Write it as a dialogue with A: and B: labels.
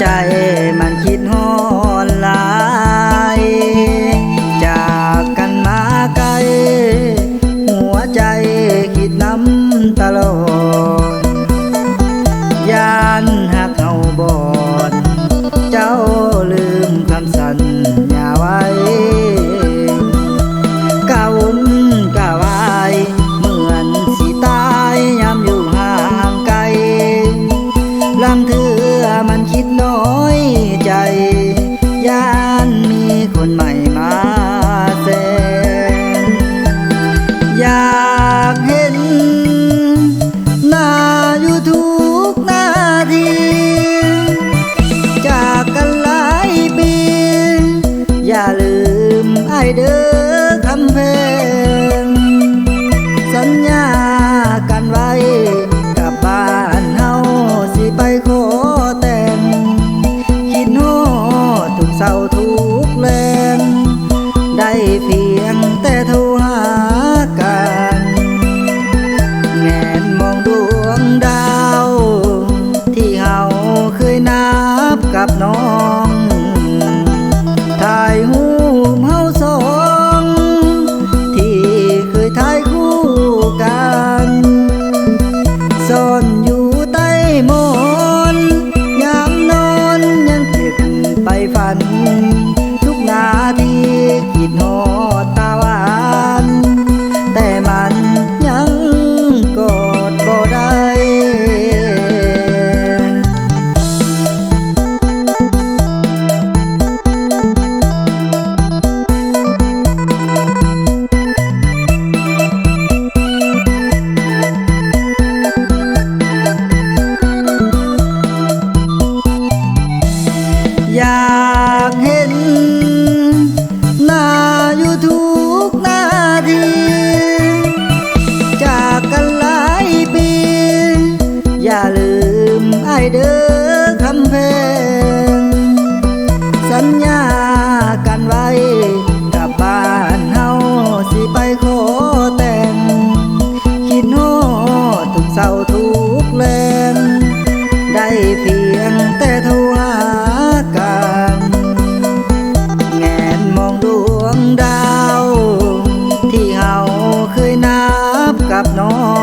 A: ใจ pasado อย่าลืมไอเด้อคำเพลงสัญญากันไว้กับบ้านเฮาสิไปขอแต่ง คิดโน้ทุกเศร้าทุกแรงได้เพียงแต่ทรหากันแงนมองดวงดาว ที่เฮาเคยนับกับน้อง